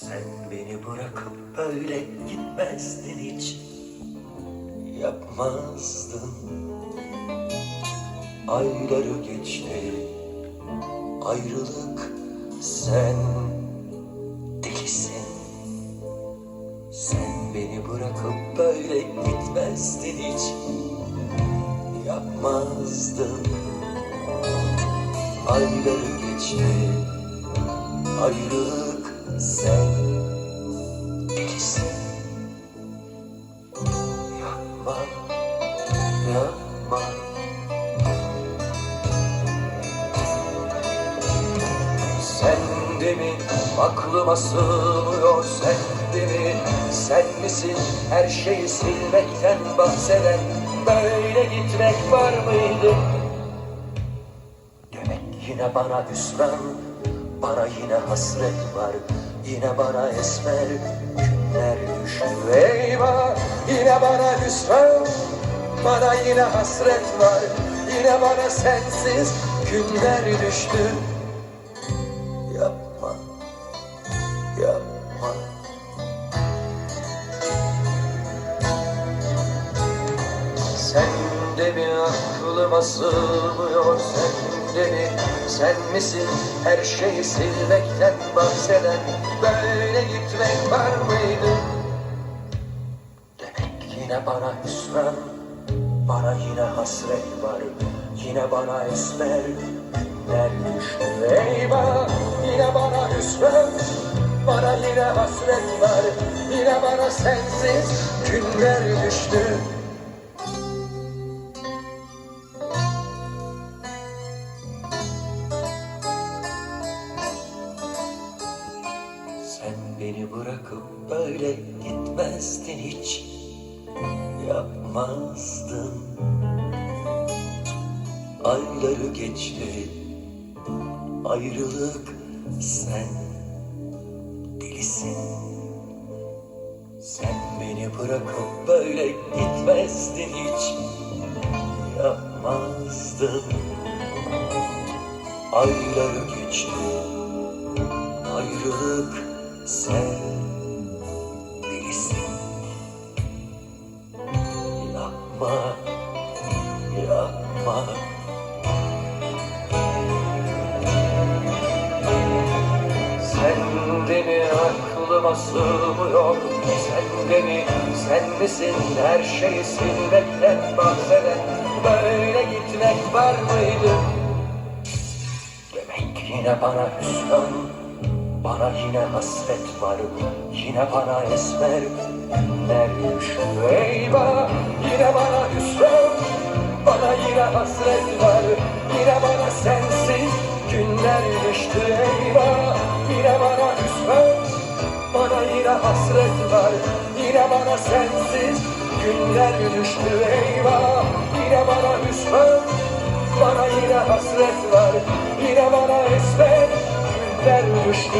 Sen beni bırakıp böyle gitmezdin hiç. Yapmazdın. Ayları geçti. Ayrılık sen delisin Sen beni bırakıp böyle gitmezdin hiç. Yapmazdın. Ayları geçti. Ayrılık sen delisin Yapma, yapma Sen mi aklıma sığmıyor? Sen de mi Sen misin? Her şeyi silmekten bahseden Böyle gitmek var mıydı? Demek yine bana hüsran Bana yine hasret var Yine bana esmer günler düştü. Eyvah! Yine bana hüsran Bana yine hasret var Yine bana sensiz günler düştü de mi aklıma sığmıyor sen mi Sen misin her şeyi silmekten bahseden? Böyle gitmek var mıydı? Demek yine bana hüsran Bana yine hasret var. Yine bana esmer günler düştü Eyvah! Yine bana hüsran Bana yine hasret var. Yine bana sensiz günler düştü beni bırakıp böyle gitmezdin hiç. Yapmazdın. Ayları geçti. Ayrılık sen delisin Sen beni bırakıp böyle gitmezdin hiç. Yapmazdın. Ayları geçti. Ayrılık sen delisin Yapma, yapma. Sen de mi aklıma sığmıyor. Sen de sen misin? Her Böyle gitmek var mıydı? Demek yine bana hüsran Bana yine hasret var Yine bana esmer. Günler düştü Eyvah yine bana hüsran. Bana yine hasret var Yine bana sensiz günler düştü Eyvah yine bana hüsran. Bana yine hasret var Yine bana sensiz günler düştü Eyvah yine bana hüsran. Bana yine hasret var Yine bana esmer günler düştü